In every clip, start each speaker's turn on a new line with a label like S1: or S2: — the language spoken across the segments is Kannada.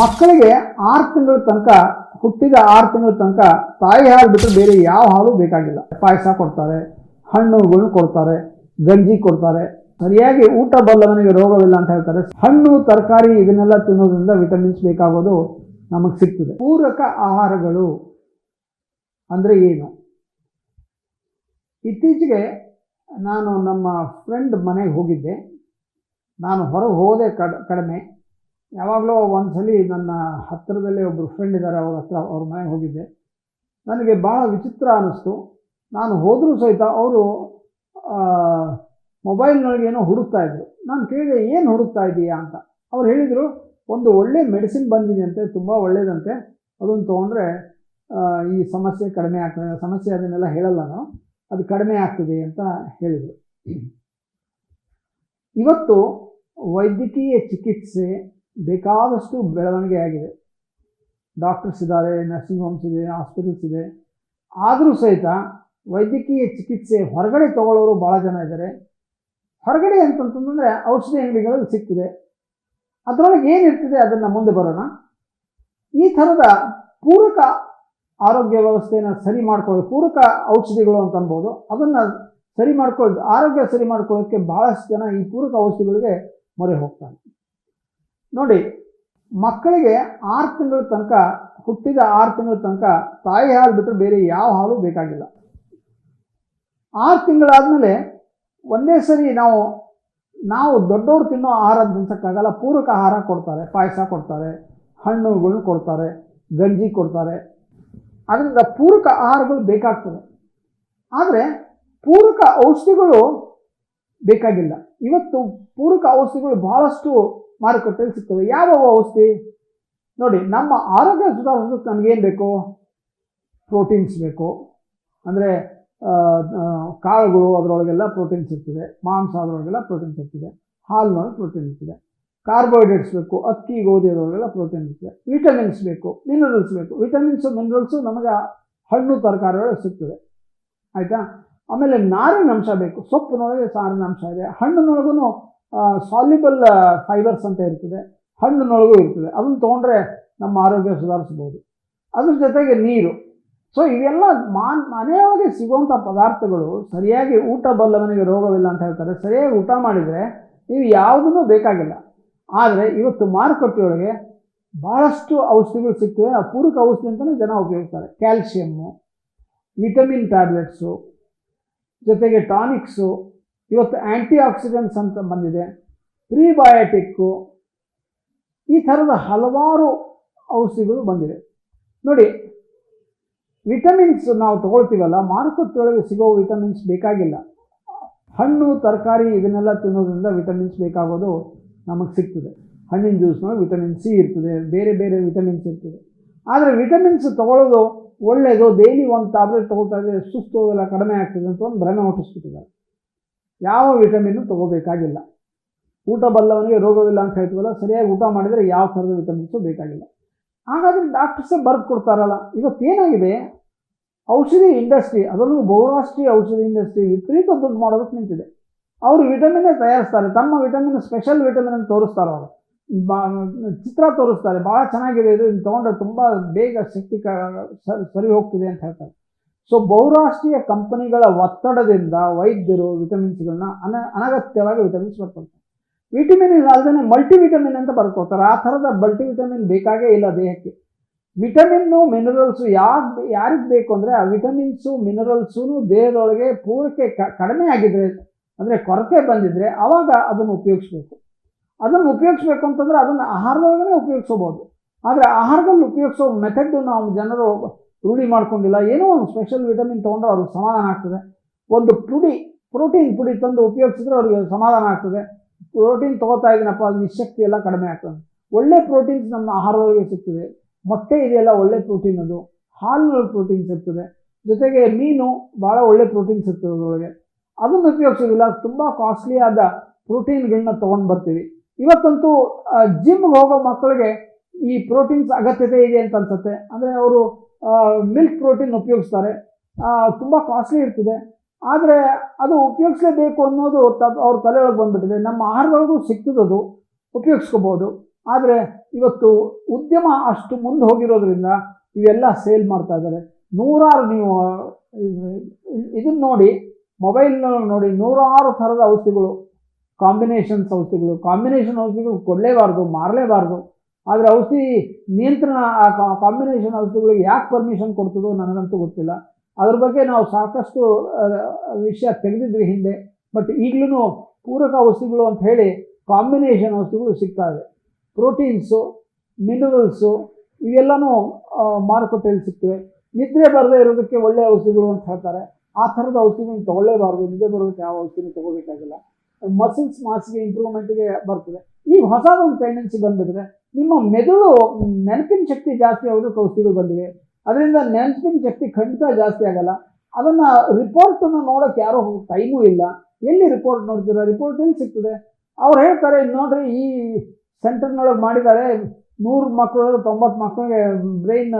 S1: ಮಕ್ಕಳಿಗೆ ಆರು ತಿಂಗಳ ತನಕ, ಹುಟ್ಟಿದ ಆರು ತಿಂಗಳ ತನಕ ತಾಯಿ ಹಾಲು ಬಿಟ್ಟು ಬೇರೆ ಯಾವ ಹಾಲು ಬೇಕಾಗಿಲ್ಲ. ಪಾಯಸ ಕೊಡ್ತಾರೆ ಹಣ್ಣುಗಳು ಕೊಡ್ತಾರೆ, ಗಂಜಿ ಕೊಡ್ತಾರೆ. ಸರಿಯಾಗಿ ಊಟ ಬಲ್ಲವನಿಗೆ ರೋಗವಿಲ್ಲ ಅಂತ ಹೇಳ್ತಾರೆ. ಹಣ್ಣು, ತರಕಾರಿ ಇದನ್ನೆಲ್ಲ ತಿನ್ನೋದ್ರಿಂದ ವಿಟಮಿನ್ಸ್ ಬೇಕಾಗೋದು ನಮಗೆ ಸಿಗ್ತದೆ. ಪೂರಕ ಆಹಾರಗಳು ಅಂದರೆ ಏನು? ಇತ್ತೀಚೆಗೆ ನಾನು ನಮ್ಮ ಫ್ರೆಂಡ್ ಮನೆಗೆ ಹೋಗಿದ್ದೆ. ನಾನು ಹೊರಗೆ ಹೋದೆ ಕಡ್, ಕಡಿಮೆ. ಯಾವಾಗಲೂ ಒಂದ್ಸಲಿ ನನ್ನ ಹತ್ತಿರದಲ್ಲೇ ಒಬ್ಬರು ಫ್ರೆಂಡ್ ಇದ್ದಾರೆ, ಅವ್ರ ಹತ್ರ ಅವ್ರ ಮನೆಗೆ ಹೋಗಿದ್ದೆ. ನನಗೆ ಭಾಳ ವಿಚಿತ್ರ ಅನ್ನಿಸ್ತು ನಾನು ಹೋದರೂ ಸಹಿತ ಅವರು ಮೊಬೈಲ್ನೊಳಗೆ ಏನೋ ಹುಡುಕ್ತಾ ಇದ್ದರು ನಾನು ಕೇಳಿದೆ, ಏನು ಹುಡುಕ್ತಾ ಇದ್ದೀಯಾ ಅಂತ. ಅವ್ರು ಹೇಳಿದರು, ಒಂದು ಒಳ್ಳೆ ಮೆಡಿಸಿನ್ ಬಂದಿದೆ ಅಂತೆ ತುಂಬ ಒಳ್ಳೆಯದಂತೆ ಅದನ್ನು ತೊಗೊಂಡ್ರೆ ಈ ಸಮಸ್ಯೆ ಕಡಿಮೆ ಆಗ್ತದೆ. ಸಮಸ್ಯೆ ಅದನ್ನೆಲ್ಲ ಹೇಳಲ್ಲ ನಾನು. ಅದು ಕಡಿಮೆ ಆಗ್ತದೆ, ಅಂತ ಹೇಳಿದರು. ಇವತ್ತು ವೈದ್ಯಕೀಯ ಚಿಕಿತ್ಸೆ ಬೇಕಾದಷ್ಟು ಬೆಳವಣಿಗೆ ಆಗಿದೆ. ಡಾಕ್ಟರ್ಸ್ ಇದ್ದಾರೆ ನರ್ಸಿಂಗ್ ಹೋಮ್ಸ್ ಇದೆ ಹಾಸ್ಪಿಟಲ್ಸ್ ಇದೆ. ಆದರೂ ಸಹಿತ ವೈದ್ಯಕೀಯ ಚಿಕಿತ್ಸೆ ಹೊರಗಡೆ ತಗೊಳ್ಳೋರು ಭಾಳ ಜನ ಇದ್ದಾರೆ. ಹೊರಗಡೆ ಅಂತಂತಂದರೆ ಔಷಧಿ ಅಂಗಡಿಗಳಲ್ಲಿ ಸಿಕ್ತಿದೆ ಅದರೊಳಗೆ ಏನಿರ್ತದೆ ಅದನ್ನು ಮುಂದೆ ಬರೋಣ. ಈ ಥರದ ಪೂರಕ ಆರೋಗ್ಯ ವ್ಯವಸ್ಥೆಯನ್ನು ಸರಿ ಮಾಡ್ಕೊಳ್ಳೋ, ಪೂರಕ ಔಷಧಿಗಳು ಅಂತ ಅನ್ಬೋದು. ಅದನ್ನು ಸರಿ ಮಾಡ್ಕೊಳ್ಳೋದು ಆರೋಗ್ಯ ಸರಿ ಮಾಡ್ಕೊಳ್ಳೋಕ್ಕೆ ಭಾಳಷ್ಟು ಜನ ಈ ಪೂರಕ ಔಷಧಿಗಳಿಗೆ ಮೊರೆ ಹೋಗ್ತಾರೆ. ನೋಡಿ, ಮಕ್ಕಳಿಗೆ ಆರು ತಿಂಗಳ ತನಕ, ಹುಟ್ಟಿದ ಆರು ತಿಂಗಳ ತನಕ ತಾಯಿ ಹಾಲು ಬಿಟ್ಟರೆ ಬೇರೆ ಯಾವ ಹಾಲು ಬೇಕಾಗಿಲ್ಲ. ಆರು ತಿಂಗಳಾದಮೇಲೆ ಒಂದೇ ಸರಿ ನಾವು ನಾವು ದೊಡ್ಡವರು ತಿನ್ನೋ ಆಹಾರ ತಿನ್ಸೋಕ್ಕಾಗಲ್ಲ, ಪೂರಕ ಆಹಾರ ಕೊಡ್ತಾರೆ. ಪಾಯಸ ಕೊಡ್ತಾರೆ ಹಣ್ಣುಗಳು ಕೊಡ್ತಾರೆ, ಗಂಜಿ ಕೊಡ್ತಾರೆ. ಅದರಿಂದ ಪೂರಕ ಆಹಾರಗಳು ಬೇಕಾಗ್ತದೆ. ಆದರೆ ಪೂರಕ ಔಷಧಿಗಳು ಬೇಕಾಗಿಲ್ಲ. ಇವತ್ತು ಪೂರಕ ಔಷಧಿಗಳು ಬಹಳಷ್ಟು ಮಾರುಕಟ್ಟೆಯಲ್ಲಿ ಸಿಗ್ತವೆ ಯಾವ ಔಷಧಿ? ನೋಡಿ, ನಮ್ಮ ಆರೋಗ್ಯ ಸುಧಾರಿಸೋದಕ್ಕೆ ನಮಗೇನು ಬೇಕು? ಪ್ರೋಟೀನ್ಸ್ ಬೇಕು. ಅಂದರೆ ಕಾಳುಗಳು, ಅದರೊಳಗೆಲ್ಲ ಪ್ರೋಟೀನ್ಸ್ ಇರ್ತದೆ. ಮಾಂಸ, ಅದರೊಳಗೆಲ್ಲ ಪ್ರೋಟೀನ್ಸ್ ಇರ್ತದೆ. ಹಾಲಿನೊಳಗೆ ಪ್ರೋಟೀನ್ ಇರ್ತದೆ. ಕಾರ್ಬೋಹೈಡ್ರೇಟ್ಸ್ ಬೇಕು. ಅಕ್ಕಿ, ಗೋಧಿ, ಅದರೊಳಗೆಲ್ಲ ಪ್ರೋಟೀನ್ ಇರ್ತದೆ. ವಿಟಮಿನ್ಸ್ ಬೇಕು. ಮಿನರಲ್ಸ್ ಬೇಕು. ವಿಟಮಿನ್ಸ್, ಮಿನರಲ್ಸು ನಮಗೆ ಹಣ್ಣು, ತರಕಾರಿಗಳು ಸಿಗ್ತದೆ. ಆಯಿತಾ? ಆಮೇಲೆ ನಾರಿನ ಅಂಶ ಬೇಕು. ಸೊಪ್ಪಿನೊಳಗೆ ಸಾರಿನ ಅಂಶ ಇದೆ. ಹಣ್ಣಿನೊಳಗೂ ಸಾಲ್ಯುಬಲ್ ಫೈಬರ್ಸ್ ಅಂತ ಇರ್ತದೆ. ಹಣ್ಣಿನೊಳಗೂ ಇರ್ತದೆ. ಅದನ್ನು ತೊಗೊಂಡ್ರೆ ನಮ್ಮ ಆರೋಗ್ಯ ಸುಧಾರಿಸ್ಬೋದು ಅದ್ರ ಜೊತೆಗೆ ನೀರು. ಸೊ ಇವೆಲ್ಲ ಮಾನ್, ಮನೆಯೊಳಗೆ ಸಿಗುವಂಥ ಪದಾರ್ಥಗಳು ಸರಿಯಾಗಿ ಊಟ ಬಲ್ಲವನಿಗೆ ರೋಗವಿಲ್ಲ ಅಂತ ಹೇಳ್ತಾರೆ. ಸರಿಯಾಗಿ ಊಟ ಮಾಡಿದರೆ ನೀವು ಯಾವುದೂ ಬೇಕಾಗಿಲ್ಲ. ಆದರೆ ಇವತ್ತು ಮಾರುಕಟ್ಟೆಯೊಳಗೆ ಭಾಳಷ್ಟು ಔಷಧಿಗಳು ಸಿಗ್ತವೆ. ಆ ಪೂರಕ ಔಷಧಿ ಅಂತಲೇ ಜನ ಉಪಯೋಗಿಸ್ತಾರೆ. ಕ್ಯಾಲ್ಶಿಯಮ್ಮು ವಿಟಮಿನ್ ಟ್ಯಾಬ್ಲೆಟ್ಸು, ಜೊತೆಗೆ ಟಾನಿಕ್ಸು ಇವತ್ತು ಆ್ಯಂಟಿ ಆಕ್ಸಿಡೆಂಟ್ಸ್ ಅಂತ ಬಂದಿದೆ, ಪ್ರೀಬಯೋಟಿಕ್ಕು, ಈ ಥರದ ಹಲವಾರು ಔಷಧಿಗಳು ಬಂದಿದೆ. ನೋಡಿ, ವಿಟಮಿನ್ಸ್ ನಾವು ತಗೊಳ್ತೀವಲ್ಲ, ಮಾರುಕಟ್ಟೆಯೊಳಗೆ ಸಿಗೋ ವಿಟಮಿನ್ಸ್ ಬೇಕಾಗಿಲ್ಲ. ಹಣ್ಣು, ತರಕಾರಿ, ಇದನ್ನೆಲ್ಲ ತಿನ್ನೋದ್ರಿಂದ ವಿಟಮಿನ್ಸ್ ಬೇಕಾಗೋದು ನಮಗೆ ಸಿಗ್ತದೆ. ಹಣ್ಣಿನ ಜ್ಯೂಸ್ನೊಳಗೆ ವಿಟಮಿನ್ ಸಿ ಇರ್ತದೆ, ಬೇರೆ ಬೇರೆ ವಿಟಮಿನ್ಸ್ ಇರ್ತದೆ. ಆದರೆ ವಿಟಮಿನ್ಸ್ ತಗೊಳ್ಳೋದು ಒಳ್ಳೆಯದು ಡೈಲಿ ಒಂದು ಟ್ಯಾಬ್ಲೆಟ್ ತೊಗೊಳ್ತಾ ಇದ್ದರೆ ಸುಸ್ತು ಎಲ್ಲ ಕಡಿಮೆ ಆಗ್ತದೆ ಅಂತ ಒಂದು ಭ್ರಮೆ ಹುಟ್ಟಿಸ್ಬಿಟ್ಟಿದ್ದಾರೆ. ಯಾವ ವಿಟಮಿನ್ನು ತಗೋಬೇಕಾಗಿಲ್ಲ. ಊಟ ಬಲ್ಲವನಿಗೆ ರೋಗವಿಲ್ಲ ಅಂತ ಹೇಳ್ತೀವಲ್ಲ, ಸರಿಯಾಗಿ ಊಟ ಮಾಡಿದರೆ ಯಾವ ಥರದ ವಿಟಮಿನ್ಸು ಬೇಕಾಗಿಲ್ಲ. ಹಾಗಾದರೆ ಡಾಕ್ಟರ್ಸೇ ಬರೆದು ಕೊಡ್ತಾರಲ್ಲ ಇವತ್ತೇನಾಗಿದೆ ಔಷಧಿ ಇಂಡಸ್ಟ್ರಿ ಅದರಲ್ಲೂ ಬಹುರಾಷ್ಟ್ರೀಯ ಔಷಧಿ ಇಂಡಸ್ಟ್ರಿ ವಿಪರೀತ ದುಡ್ಡು ಮಾಡೋದಕ್ಕೆ ನಿಂತಿದೆ. ಅವರು ವಿಟಮಿನ್ನೇ ತಯಾರಿಸ್ತಾರೆ, ತಮ್ಮ ವಿಟಮಿನ್ ಸ್ಪೆಷಲ್ ವಿಟಮಿನ್ ಅಂತ ತೋರಿಸ್ತಾರೆ ಅವರು. ಚಿತ್ರ ತೋರಿಸ್ತಾರೆ ಭಾಳ ಚೆನ್ನಾಗಿದೆ ಇದು ತೊಗೊಂಡ್ರೆ ತುಂಬ ಬೇಗ ಶಕ್ತಿ ಸರಿ ಹೋಗ್ತಿದೆ ಅಂತ ಹೇಳ್ತಾರೆ. ಸೊ ಬಹುರಾಷ್ಟ್ರೀಯ ಕಂಪನಿಗಳ ಒತ್ತಡದಿಂದ ವೈದ್ಯರು ವಿಟಮಿನ್ಸ್ಗಳನ್ನ ಅನ, ಅನಗತ್ಯವಾಗಿ ವಿಟಮಿನ್ಸ್ ಬರ್ಕೊಳ್ತಾರೆ ವಿಟಮಿನ್ ಅಲ್ಲದೇ ಮಲ್ಟಿ ವಿಟಮಿನ್ ಅಂತ ಬರ್ಕೊಳ್ತಾರೆ ಆ ಥರದ ಮಲ್ಟಿವಿಟಮಿನ್ ಬೇಕಾಗೇ ಇಲ್ಲ ದೇಹಕ್ಕೆ. ವಿಟಮಿನ್ನು ಮಿನರಲ್ಸು ಯಾಕೆ ಯಾರಿಗೆ ಬೇಕು ಅಂದರೆ ಆ ವಿಟಮಿನ್ಸು ಮಿನರಲ್ಸು ದೇಹದೊಳಗೆ ಪೂರೈಕೆ ಕಡಿಮೆ ಆಗಿದ್ರೆ, ಅಂದರೆ ಕೊರತೆ ಬಂದಿದ್ರೆ ಆವಾಗ ಅದನ್ನು ಉಪಯೋಗಿಸ್ಬೇಕು. ಅದನ್ನು ಉಪಯೋಗಿಸ್ಬೇಕು ಅಂತಂದರೆ ಅದನ್ನು ಆಹಾರದೊಳಗೇ ಉಪಯೋಗಿಸ್ಬೋದು ಆದರೆ ಆಹಾರದಲ್ಲಿ ಉಪಯೋಗಿಸೋ ಮೆಥಡ್ ನಾವು ಜನರು ರೂಢಿ ಮಾಡ್ಕೊಂಡಿಲ್ಲ. ಏನೋ ಒಂದು ಸ್ಪೆಷಲ್ ವಿಟಮಿನ್ ತೊಗೊಂಡ್ರೆ ಅವ್ರಿಗೆ ಸಮಾಧಾನ ಆಗ್ತದೆ. ಒಂದು ಪುಡಿ ಪ್ರೋಟೀನ್ ಪುಡಿ ತಂದು ಉಪಯೋಗಿಸಿದ್ರೆ ಅವ್ರಿಗೆ ಸಮಾಧಾನ ಆಗ್ತದೆ. ಪ್ರೋಟೀನ್ ತೊಗೋತಾ ಇದ್ದೀನಪ್ಪ ಅದು ನಿಶಕ್ತಿ ಎಲ್ಲ ಕಡಿಮೆ ಆಗ್ತದೆ. ಒಳ್ಳೆ ಪ್ರೋಟೀನ್ಸ್ ನಮ್ಮ ಆಹಾರದೊಳಗೆ ಸಿಗ್ತದೆ. ಮೊಟ್ಟೆ ಇದೆಯಲ್ಲ, ಒಳ್ಳೆ ಪ್ರೋಟೀನ್ ಅದು. ಹಾಲಿನಲ್ಲಿ ಪ್ರೋಟೀನ್ ಸಿಗ್ತದೆ. ಜೊತೆಗೆ ಮೀನು ಭಾಳ ಒಳ್ಳೆ ಪ್ರೋಟೀನ್ಸ್ ಸಿಗ್ತದೆ ಅದರೊಳಗೆ. ಅದನ್ನು ಉಪಯೋಗಿಸೋದಿಲ್ಲ. ತುಂಬ ಕಾಸ್ಟ್ಲಿ ಆದ ಪ್ರೋಟೀನ್ಗಳನ್ನ ತೊಗೊಂಡು ಬರ್ತೀವಿ. ಇವತ್ತಂತೂ ಜಿಮ್ಗೆ ಹೋಗೋ ಮಕ್ಕಳಿಗೆ ಈ ಪ್ರೋಟೀನ್ಸ್ ಅಗತ್ಯತೆ ಇದೆ ಅಂತ ಅನ್ಸುತ್ತೆ. ಅಂದರೆ ಅವರು ಮಿಲ್ಕ್ ಪ್ರೋಟೀನ್ ಉಪಯೋಗಿಸ್ತಾರೆ. ತುಂಬ ಕಾಸ್ಟ್ಲಿ ಇರ್ತದೆ. ಆದರೆ ಅದು ಉಪಯೋಗಿಸಲೇಬೇಕು ಅನ್ನೋದು ತ ಅವ್ರ ತಲೆಯೊಳಗೆ ಬಂದ್ಬಿಟ್ಟಿದೆ. ನಮ್ಮ ಆಹಾರದೊಳಗೂ ಸಿಕ್ತದದು ಉಪಯೋಗಿಸ್ಕೋಬೋದು. ಆದರೆ ಇವತ್ತು ಉದ್ಯಮ ಅಷ್ಟು ಮುಂದೆ ಹೋಗಿರೋದ್ರಿಂದ ಇವೆಲ್ಲ ಸೇಲ್ ಮಾಡ್ತಾ ಇದ್ದಾರೆ. ನೂರಾರು ನೀವು ಇದನ್ನ ನೋಡಿ ಮೊಬೈಲ್ ನೋಡಿ, ನೂರಾರು ಥರದ ಔಷಧಿಗಳು ಕಾಂಬಿನೇಷನ್ಸ್ ಔಷಧಿಗಳು ಕಾಂಬಿನೇಷನ್ ಔಷಧಿಗಳು ಕೊಡಲೇಬಾರ್ದು, ಮಾರಲೇಬಾರ್ದು. ಆದರೆ ಔಷಧಿ ನಿಯಂತ್ರಣ, ಆ ಕಾಂಬಿನೇಷನ್ ಔಷಧಿಗಳಿಗೆ ಯಾಕೆ ಪರ್ಮಿಷನ್ ಕೊಡ್ತದೋ ನನಗಂತೂ ಗೊತ್ತಿಲ್ಲ. ಅದ್ರ ಬಗ್ಗೆ ನಾವು ಸಾಕಷ್ಟು ವಿಷಯ ತೆಗೆದಿದ್ವಿ ಹಿಂದೆ. ಬಟ್ ಈಗಲೂ ಪೂರಕ ಔಷಧಿಗಳು ಅಂತ ಹೇಳಿ ಕಾಂಬಿನೇಷನ್ ಔಷಧಿಗಳು ಸಿಗ್ತಾ ಇದೆ. ಪ್ರೋಟೀನ್ಸು ಮಿನರಲ್ಸು ಇವೆಲ್ಲನೂ ಮಾರುಕಟ್ಟೆಯಲ್ಲಿ ಸಿಗ್ತವೆ. ನಿದ್ರೆ ಬರದೇ ಇರೋದಕ್ಕೆ ಒಳ್ಳೆಯ ಔಷಧಿಗಳು ಅಂತ ಹೇಳ್ತಾರೆ. ಆ ಥರದ ಔಷಧಿಗಳನ್ನ ತೊಗೊಳ್ಳೇಬಾರ್ದು. ನಿದ್ರೆ ಬರೋದಕ್ಕೆ ಯಾವ ಔಷಧಿನೂ ತಗೋಬೇಕಾಗಿಲ್ಲ ಮಸಲ್ಸ್ ಮಾಸಿಗೆ ಇಂಪ್ರೂವ್ಮೆಂಟ್ಗೆ ಬರ್ತದೆ. ಈಗ ಹೊಸದೊಂದು ಟೆಂಡೆನ್ಸಿ ಬಂದ್ಬಿಟ್ಟಿದೆ. ನಿಮ್ಮ ಮೆದುಳು ನೆನಪಿನ ಶಕ್ತಿ ಜಾಸ್ತಿ ಆಗೋದಕ್ಕೆ ಔಷಧಿಗಳು ಬಂದಿವೆ. ಅದರಿಂದ ನೆನಪಿನ ಶಕ್ತಿ ಖಂಡಿತ ಜಾಸ್ತಿ ಆಗಲ್ಲ. ಅದನ್ನು ರಿಪೋರ್ಟನ್ನು ನೋಡೋಕ್ಕೆ ಯಾರೋ ಟೈಮೂ ಇಲ್ಲ. ಎಲ್ಲಿ ರಿಪೋರ್ಟ್ ನೋಡ್ತೀರಾ? ರಿಪೋರ್ಟ್ ಎಲ್ಲಿ ಸಿಗ್ತದೆ? ಅವ್ರು ಹೇಳ್ತಾರೆ, ನೋಡ್ರಿ, ಈ ಸೆಂಟರ್ನೊಳಗೆ ಮಾಡಿದ್ದಾರೆ, ನೂರು ಮಕ್ಕಳು ತೊಂಬತ್ತು ಮಕ್ಕಳಿಗೆ ಬ್ರೈನ್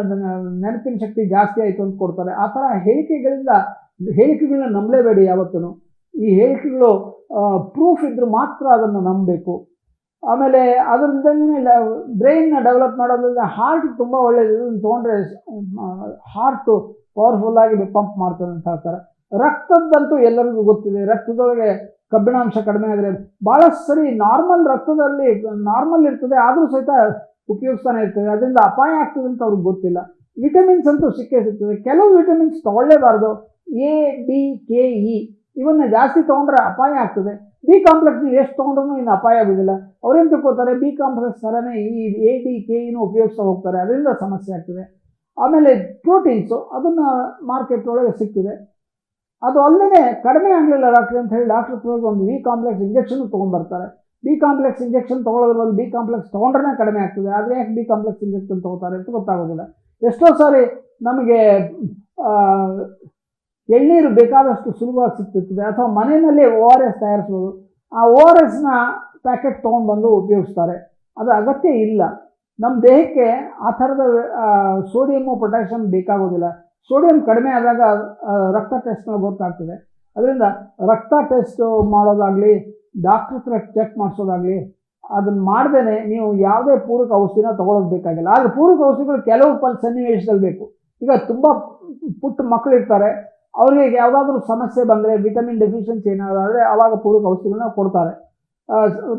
S1: ನೆನಪಿನ ಶಕ್ತಿ ಜಾಸ್ತಿ ಆಯಿತು ಅಂತ ಕೊಡ್ತಾರೆ. ಆ ಥರ ಹೇಳಿಕೆಗಳಿಂದ, ಹೇಳಿಕೆಗಳನ್ನ ನಂಬಲೇಬೇಡಿ ಯಾವತ್ತೂ ಈ ಹೇಳಿಕೆಗಳು ಪ್ರೂಫ್ ಇದ್ದರೂ ಮಾತ್ರ ಅದನ್ನು ನಂಬಬೇಕು. ಆಮೇಲೆ ಅದರಿಂದನೇ ಬ್ರೈನ್ನ ಡೆವಲಪ್ ಮಾಡೋದ್ರಿಂದ ಹಾರ್ಟ್ ತುಂಬ ಒಳ್ಳೆಯದು ಇದನ್ನು ತೊಗೊಂಡ್ರೆ ಹಾರ್ಟು ಪವರ್ಫುಲ್ಲಾಗಿ ಪಂಪ್ ಮಾಡ್ತದೆ ಅಂತ ಹೇಳ್ತಾರೆ. ರಕ್ತದ್ದಂತೂ ಎಲ್ಲರಿಗೂ ಗೊತ್ತಿದೆ. ರಕ್ತದೊಳಗೆ ಕಬ್ಬಿಣಾಂಶ ಕಡಿಮೆ ಆದರೆ ಭಾಳ ಸರಿ ನಾರ್ಮಲ್ ರಕ್ತದಲ್ಲಿ ನಾರ್ಮಲ್ ಇರ್ತದೆ, ಆದರೂ ಸಹಿತ ಉಪಯೋಗಿಸ್ತಾನೆ ಇರ್ತದೆ. ಅದರಿಂದ ಅಪಾಯ ಆಗ್ತದೆ ಅಂತ ಅವ್ರಿಗೆ ಗೊತ್ತಿಲ್ಲ. ವಿಟಮಿನ್ಸ್ ಅಂತೂ ಸಿಕ್ಕೇ ಸಿಗ್ತದೆ. ಕೆಲವು ವಿಟಮಿನ್ಸ್ ತೊಗೊಳ್ಳೇಬಾರ್ದು. ಎ ಡಿ ಕೆ ಇ ಇವನ್ನ ಜಾಸ್ತಿ ತೊಗೊಂಡ್ರೆ ಅಪಾಯ ಆಗ್ತದೆ. ಬಿ ಕಾಂಪ್ಲೆಕ್ಸ್ ಎಷ್ಟು ತೊಗೊಂಡ್ರು ಇನ್ನು ಅಪಾಯ ಆಗೋದಿಲ್ಲ. ಅವ್ರೇನು ತಿಳ್ಕೊತಾರೆ ಬಿ ಕಾಂಪ್ಲೆಕ್ಸ್ ಥರನೇ ಈ ಎ ಡಿ ಕೆ ಇನೂ ಉಪಯೋಗಿಸ್ತಾ ಹೋಗ್ತಾರೆ. ಅದರಿಂದ ಸಮಸ್ಯೆ ಆಗ್ತದೆ. ಆಮೇಲೆ ಪ್ರೋಟೀನ್ಸು ಅದನ್ನು ಮಾರ್ಕೆಟ್ ಒಳಗೆ ಸಿಗ್ತದೆ ಅದು ಅಲ್ಲದೆ ಕಡಿಮೆ ಆಗಲಿಲ್ಲ ಡಾಕ್ಟ್ರ್ ಅಂತ ಹೇಳಿ ಡಾಕ್ಟ್ರ್ ಹೋಗಿ ಒಂದು ಬಿ ಕಾಂಪ್ಲೆಕ್ಸ್ ಇಂಜೆಕ್ಷನ್ ತೊಗೊಂಡ್ಬರ್ತಾರೆ. ಬಿ ಕಾಂಪ್ಲೆಕ್ಸ್ ಇಂಜೆಕ್ಷನ್ ತೊಗೊಳೋದ್ರಲ್ಲಿ ಬಿ ಕಾಂಪ್ಲೆಕ್ಸ್ ತೊಗೊಂಡ್ರೆ ಕಡಿಮೆ ಆಗ್ತದೆ. ಆದರೆ ಯಾಕೆ ಬಿ ಕಾಂಪ್ಲೆಕ್ಸ್ ಇಂಜೆಕ್ಷನ್ ತೊಗೋತಾರೆ ಅಂತ ಗೊತ್ತಾಗೋದಿಲ್ಲ. ಎಷ್ಟೋ ಸಾರಿ ನಮಗೆ ಎಳ್ನೀರು ಬೇಕಾದಷ್ಟು ಸುಲಭವಾಗಿ ಸಿಗ್ತಿರ್ತದೆ. ಅಥವಾ ಮನೆಯಲ್ಲಿ ಓ ಆರ್ ಎಸ್ ತಯಾರಿಸ್ಬೋದು. ಆ ಓ ಆರ್ ಎಸ್ನ ಪ್ಯಾಕೆಟ್ ತೊಗೊಂಡ್ಬಂದು ಉಪಯೋಗಿಸ್ತಾರೆ. ಅದು ಅಗತ್ಯ ಇಲ್ಲ. ನಮ್ಮ ದೇಹಕ್ಕೆ ಆ ಥರದ ಸೋಡಿಯಮ್ಮು ಪೊಟ್ಯಾಷಿಯಮ್ ಬೇಕಾಗೋದಿಲ್ಲ. ಸೋಡಿಯಂ ಕಡಿಮೆ ಆದಾಗ ರಕ್ತ ಟೆಸ್ಟ್ನಲ್ಲಿ ಗೊತ್ತಾಗ್ತದೆ. ಅದರಿಂದ ರಕ್ತ ಟೆಸ್ಟ್ ಮಾಡೋದಾಗಲಿ ಡಾಕ್ಟ್ರ್ ಹತ್ರ ಚೆಕ್ ಮಾಡಿಸೋದಾಗಲಿ ಅದನ್ನು ಮಾಡ್ದೇ ನೀವು ಯಾವುದೇ ಪೂರಕ ಔಷಧಿನ ತೊಗೊಳೋದು ಬೇಕಾಗಿಲ್ಲ. ಆದರೆ ಪೂರಕ ಔಷಧಿಗಳು ಕೆಲವು ಪಲ್ ಸನ್ನಿವೇಶದಲ್ಲಿ ಬೇಕು. ಈಗ ತುಂಬ ಪುಟ್ಟ ಮಕ್ಕಳು ಇರ್ತಾರೆ ಅವರಿಗೆ ಯಾವುದಾದ್ರೂ ಸಮಸ್ಯೆ ಬಂದರೆ ವಿಟಮಿನ್ ಡೆಫಿಷಿಯನ್ಸಿ ಏನಾದರೂ ಆದರೆ ಆವಾಗ ಪೂರಕ ಔಷಧಿಗಳನ್ನ ಕೊಡ್ತಾರೆ.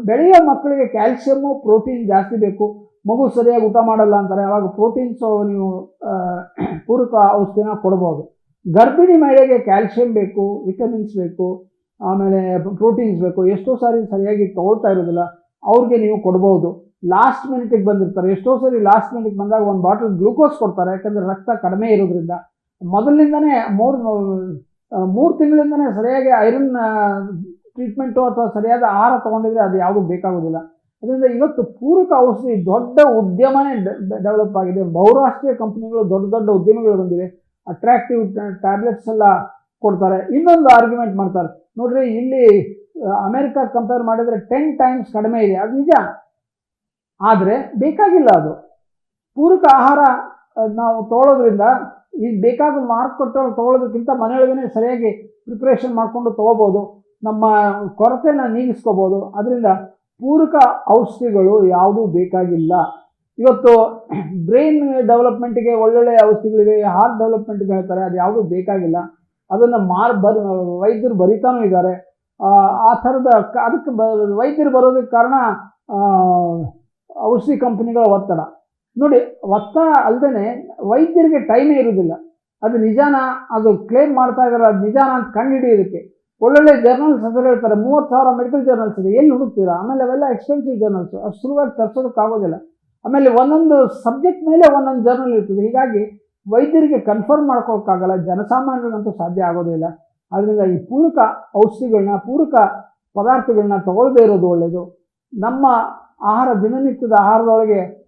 S1: ಬೆಳೆಯ ಮಕ್ಕಳಿಗೆ ಕ್ಯಾಲ್ಸಿಯಮ್ಮು ಪ್ರೋಟೀನ್ ಜಾಸ್ತಿ ಬೇಕು. ಮಗು ಸರಿಯಾಗಿ ಊಟ ಮಾಡಲ್ಲ ಅಂತಾರೆ ಆವಾಗ ಪ್ರೋಟೀನ್ಸು ನೀವು ಪೂರಕ ಔಷಧಿನ ಕೊಡ್ಬೋದು. ಗರ್ಭಿಣಿ ಮಹಿಳೆಗೆ ಕ್ಯಾಲ್ಸಿಯಂ ಬೇಕು ವಿಟಮಿನ್ಸ್ ಬೇಕು, ಆಮೇಲೆ ಪ್ರೋಟೀನ್ಸ್ ಬೇಕು. ಎಷ್ಟೋ ಸಾರಿ ಸರಿಯಾಗಿ ತಗೊಳ್ತಾ ಇರೋದಿಲ್ಲ, ಅವ್ರಿಗೆ ನೀವು ಕೊಡ್ಬೋದು. ಲಾಸ್ಟ್ ಮಿನಿಟಿಗೆ ಬಂದಿರ್ತಾರೆ. ಎಷ್ಟೋ ಸರಿ ಲಾಸ್ಟ್ ಮಿನಿಟಿಗೆ ಬಂದಾಗ ಒಂದು ಬಾಟಲ್ ಗ್ಲೂಕೋಸ್ ಕೊಡ್ತಾರೆ, ಯಾಕಂದರೆ ರಕ್ತ ಕಡಿಮೆ ಇರೋದ್ರಿಂದ. ಮೊದಲಿಂದನೇ ಮೂರು ಮೂರು ತಿಂಗಳಿಂದನೇ ಸರಿಯಾಗಿ ಐರನ್ ಟ್ರೀಟ್ಮೆಂಟು ಅಥವಾ ಸರಿಯಾದ ಆಹಾರ ತೊಗೊಂಡಿದ್ರೆ ಅದು ಯಾವುದೂ ಬೇಕಾಗೋದಿಲ್ಲ. ಅದರಿಂದ ಇವತ್ತು ಪೂರಕ ಔಷಧಿ ದೊಡ್ಡ ಉದ್ಯಮನೇ ಡೆವಲಪ್ ಆಗಿದೆ. ಬಹುರಾಷ್ಟ್ರೀಯ ಕಂಪ್ನಿಗಳು ದೊಡ್ಡ ದೊಡ್ಡ ಉದ್ಯಮಗಳು ಬಂದಿವೆ. ಅಟ್ರಾಕ್ಟಿವ್ ಟ್ಯಾಬ್ಲೆಟ್ಸ್ ಎಲ್ಲ ಕೊಡ್ತಾರೆ. ಇನ್ನೊಂದು ಆರ್ಗ್ಯುಮೆಂಟ್ ಮಾಡ್ತಾರೆ. ನೋಡ್ರಿ, ಇಲ್ಲಿ ಅಮೆರಿಕ ಕಂಪೇರ್ ಮಾಡಿದರೆ ಟೆನ್ ಟೈಮ್ಸ್ ಕಡಿಮೆ ಇದೆ. ಅದು ನಿಜ. ಆದರೆ ಬೇಕಾಗಿಲ್ಲ ಅದು. ಪೂರಕ ಆಹಾರ ನಾವು ತೊಗೊಳೋದ್ರಿಂದ ಈಗ ಬೇಕಾದ ಮಾರುಕಟ್ಟೆ ತೊಗೊಳೋದಕ್ಕಿಂತ ಮನೆಯೊಳಗೇ ಸರಿಯಾಗಿ ಪ್ರಿಪ್ರೇಷನ್ ಮಾಡಿಕೊಂಡು ತೊಗೋಬೋದು. ನಮ್ಮ ಕೊರತೆನ ನೀಗಿಸ್ಕೋಬೋದು. ಅದರಿಂದ ಪೂರಕ ಔಷಧಿಗಳು ಯಾವುದೂ ಬೇಕಾಗಿಲ್ಲ. ಇವತ್ತು ಬ್ರೈನ್ ಡೆವಲಪ್ಮೆಂಟ್ಗೆ ಒಳ್ಳೊಳ್ಳೆ ಔಷಧಿಗಳಿವೆ ಹಾರ್ಟ್ ಡೆವಲಪ್ಮೆಂಟ್ಗೆ ಹೇಳ್ತಾರೆ ಅದು ಯಾವುದೂ ಬೇಕಾಗಿಲ್ಲ. ಅದನ್ನು ಮಾರ್ ಬರ್ ವೈದ್ಯರು ಬರಿತಾನೂ ಇದ್ದಾರೆ. ಆ, ಥರದ ಅದಕ್ಕೆ ಬ ವೈದ್ಯರು ಬರೋದಕ್ಕೆ ಕಾರಣ ಔಷಧಿ ಕಂಪನಿಗಳ ಒತ್ತಡ. ನೋಡಿ ಒತ್ತಡ ಅಲ್ಲದೆ ವೈದ್ಯರಿಗೆ ಟೈಮೇ ಇರೋದಿಲ್ಲ. ಅದು ನಿಜಾನ, ಅದು ಕ್ಲೇಮ್ ಮಾಡ್ತಾ ಇದ್ದಾರೆ ಅದು ನಿಜಾನ ಅಂತ ಕಂಡುಹಿಡಿಯೋದಕ್ಕೆ. ಒಳ್ಳೊಳ್ಳೆ ಜರ್ನಲ್ಸ್ ಅಂತ ಹೇಳ್ತಾರೆ, ಮೂವತ್ತು ಸಾವಿರ ಮೆಡಿಕಲ್ ಜರ್ನಲ್ಸ್ ಇದೆ. ಎಲ್ಲಿ ಹುಡುಕ್ತೀರಾ? ಆಮೇಲೆ ಅವೆಲ್ಲ ಎಕ್ಸ್ಪೆನ್ಸಿವ್ ಜರ್ನಲ್ಸ್ ಅಷ್ಟು ಸುಲಭವಾಗಿ ತರ್ಸೋದಕ್ಕಾಗೋದಿಲ್ಲ ಆಮೇಲೆ ಒಂದೊಂದು ಸಬ್ಜೆಕ್ಟ್ ಮೇಲೆ ಒಂದೊಂದು ಜರ್ನಲ್ ಇರ್ತದೆ. ಹೀಗಾಗಿ ವೈದ್ಯರಿಗೆ ಕನ್ಫರ್ಮ್ ಮಾಡ್ಕೊಳಕ್ಕಾಗಲ್ಲ. ಜನಸಾಮಾನ್ಯರಿಗಂತೂ ಸಾಧ್ಯ ಆಗೋದಿಲ್ಲ. ಆದ್ದರಿಂದ ಈ ಪೂರಕ ಔಷಧಿಗಳನ್ನ ಪೂರಕ ಪದಾರ್ಥಗಳನ್ನ ತಗೊಳ್ಳದೇ ಇರೋದು ಒಳ್ಳೆಯದು ನಮ್ಮ ಆಹಾರ, ದಿನನಿತ್ಯದ ಆಹಾರದೊಳಗೆ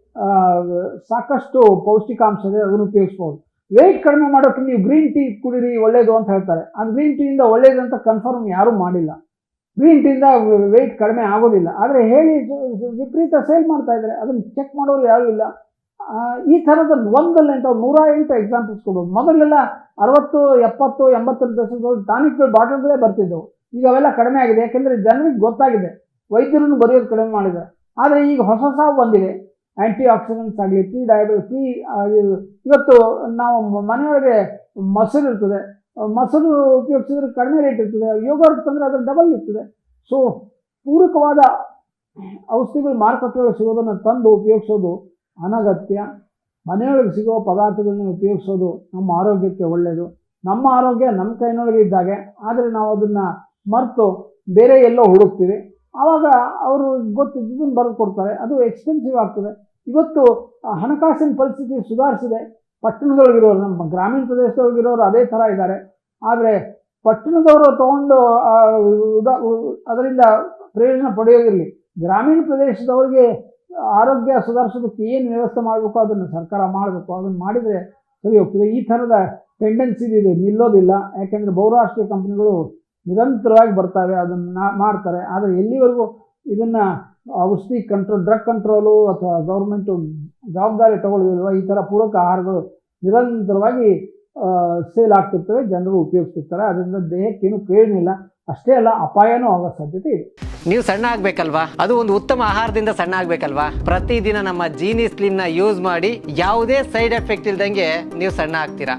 S1: ಸಾಕಷ್ಟು ಪೌಷ್ಟಿಕಾಂಶ ಇದೆ ಅದನ್ನು ಉಪಯೋಗಿಸ್ಬೋದು. ವೆಯ್ಟ್ ಕಡಿಮೆ ಮಾಡೋಕ್ಕೆ ನೀವು ಗ್ರೀನ್ ಟೀ ಕುಡೀರಿ, ಒಳ್ಳೇದು ಅಂತ ಹೇಳ್ತಾರೆ. ಅದು ಗ್ರೀನ್ ಟೀಯಿಂದ ಒಳ್ಳೇದು ಅಂತ ಕನ್ಫರ್ಮ್ ಯಾರೂ ಮಾಡಿಲ್ಲ. ಗ್ರೀನ್ ಟೀಯಿಂದ ವೆಯ್ಟ್ ಕಡಿಮೆ ಆಗೋದಿಲ್ಲ. ಆದರೆ ಹೇಳಿ ವಿಪರೀತ ಸೇಲ್ ಮಾಡ್ತಾ ಇದ್ದಾರೆ. ಅದನ್ನು ಚೆಕ್ ಮಾಡೋರು ಯಾರೂ ಇಲ್ಲ. ಈ ಥರದ ಒಂದಲ್ಲ ಅಂತ ನೂರ ಎಂಟು ಎಕ್ಸಾಂಪಲ್ಸ್ ಕೊಡ್ಬೋದು. ಮೊದಲೆಲ್ಲ ಅರವತ್ತು, ಎಪ್ಪತ್ತು ಎಂಬತ್ತರ ದಶಕಗಳು ಟಾನಿಕ್ಗಳು ಬಾಟಲ್ಗಳೇ ಬರ್ತಿದ್ದವು. ಈಗ ಅವೆಲ್ಲ ಕಡಿಮೆ ಆಗಿದೆ. ಯಾಕೆಂದರೆ ಜನರಿಗೆ ಗೊತ್ತಾಗಿದೆ. ವೈದ್ಯರನ್ನು ಬರೆಯೋದು ಕಡಿಮೆ ಮಾಡಿದ್ದಾರೆ. ಆದರೆ ಈಗ ಹೊಸ ಸಾವು ಬಂದಿದೆ. ಆ್ಯಂಟಿ ಆಕ್ಸಿಡೆಂಟ್ಸ್ ಆಗಲಿ ಪಿ ಡಯಾಬಿಟಿಸ್ ಪಿ ಇವತ್ತು ನಾವು ಮನೆಯೊಳಗೆ ಮೊಸರು ಇರ್ತದೆ. ಮೊಸರು ಉಪಯೋಗಿಸಿದ್ರೆ ಕಡಿಮೆ ರೇಟ್ ಇರ್ತದೆ ಯೋಗರ್ಟ್ ತಂದರೆ ಅದ್ರ ಡಬಲ್ ಇರ್ತದೆ. ಸೊ ಪೂರಕವಾದ ಔಷಧಿಗಳು ಮಾರುಕಟ್ಟೆಯೊಳಗೆ ಸಿಗೋದನ್ನು ತಂದು ಉಪಯೋಗಿಸೋದು ಅನಗತ್ಯ. ಮನೆಯೊಳಗೆ ಸಿಗೋ ಪದಾರ್ಥಗಳನ್ನ ಉಪಯೋಗಿಸೋದು ನಮ್ಮ ಆರೋಗ್ಯಕ್ಕೆ ಒಳ್ಳೆಯದು ನಮ್ಮ ಆರೋಗ್ಯ ನಮ್ಮ ಕೈನೊಳಗೆ ಇದ್ದಾಗೆ, ಆದರೆ ನಾವು ಅದನ್ನು ಮರೆತು ಬೇರೆ ಎಲ್ಲೋ ಹುಡುಕ್ತೀವಿ. ಆವಾಗ ಅವರು ಗೊತ್ತಿದ್ದಿದ್ದನ್ನು ಬರೆದು ಕೊಡ್ತಾರೆ. ಅದು ಎಕ್ಸ್ಪೆನ್ಸಿವ್ ಆಗ್ತದೆ. ಇವತ್ತು ಹಣಕಾಸಿನ ಪರಿಸ್ಥಿತಿ ಸುಧಾರಿಸಿದೆ. ಪಟ್ಟಣದೊಳಗಿರೋರು, ನಮ್ಮ ಗ್ರಾಮೀಣ ಪ್ರದೇಶದೊಳಗಿರೋರು ಅದೇ ಥರ ಇದ್ದಾರೆ. ಆದರೆ, ಪಟ್ಟಣದವರು ತಗೊಂಡು ಅದರಿಂದ ಪ್ರಯೋಜನ ಪಡೆಯೋದಿರಲಿ. ಗ್ರಾಮೀಣ ಪ್ರದೇಶದವ್ರಿಗೆ ಆರೋಗ್ಯ ಸುಧಾರಿಸೋದಕ್ಕೆ ಏನು ವ್ಯವಸ್ಥೆ ಮಾಡಬೇಕು, ಅದನ್ನು ಸರ್ಕಾರ ಮಾಡಬೇಕು. ಅದನ್ನು ಮಾಡಿದರೆ ಸರಿ ಹೋಗ್ತದೆ. ಈ ಥರದ ಟೆಂಡೆನ್ಸಿ ಇದೆ. ನಿಲ್ಲೋದಿಲ್ಲ. ಯಾಕೆಂದರೆ ಬಹುರಾಷ್ಟ್ರೀಯ ಕಂಪ್ನಿಗಳು ನಿರಂತರವಾಗಿ ಬರ್ತವೆ ಅದನ್ನು ಮಾಡ್ತಾರೆ. ಆದರೆ ಎಲ್ಲಿವರೆಗೂ ಇದನ್ನು ಔಷಧಿ ಕಂಟ್ರೋಲ್ ಡ್ರಗ್ ಕಂಟ್ರೋಲು ಅಥವಾ ಗೌರ್ಮೆಂಟು ಜವಾಬ್ದಾರಿ ತಗೊಳ್ಳೋದಿಲ್ವ ಈ ಥರ ಪೂರಕ ಆಹಾರಗಳು ನಿರಂತರವಾಗಿ ಸೇಲ್ ಆಗ್ತಿರ್ತವೆ, ಜನರು ಉಪಯೋಗಿಸ್ತಿರ್ತಾರೆ. ಅದರಿಂದ ದೇಹಕ್ಕೇನು ಇಲ್ಲ. ಅಷ್ಟೇ ಅಲ್ಲ, ಅಪಾಯನೂ ಆಗೋ ಸಾಧ್ಯತೆ ಇದೆ.
S2: ನೀವು ಸಣ್ಣ ಆಗ್ಬೇಕಲ್ವಾ? ಅದು ಒಂದು ಉತ್ತಮ ಆಹಾರದಿಂದ ಸಣ್ಣ ಆಗ್ಬೇಕಲ್ವಾ? ಪ್ರತಿದಿನ ನಮ್ಮ ಜೀನಿ ನ ಯೂಸ್ ಮಾಡಿ ಯಾವುದೇ ಸೈಡ್ ಎಫೆಕ್ಟ್ ಇಲ್ದಂಗೆ ನೀವು ಸಣ್ಣ ಆಗ್ತೀರಾ?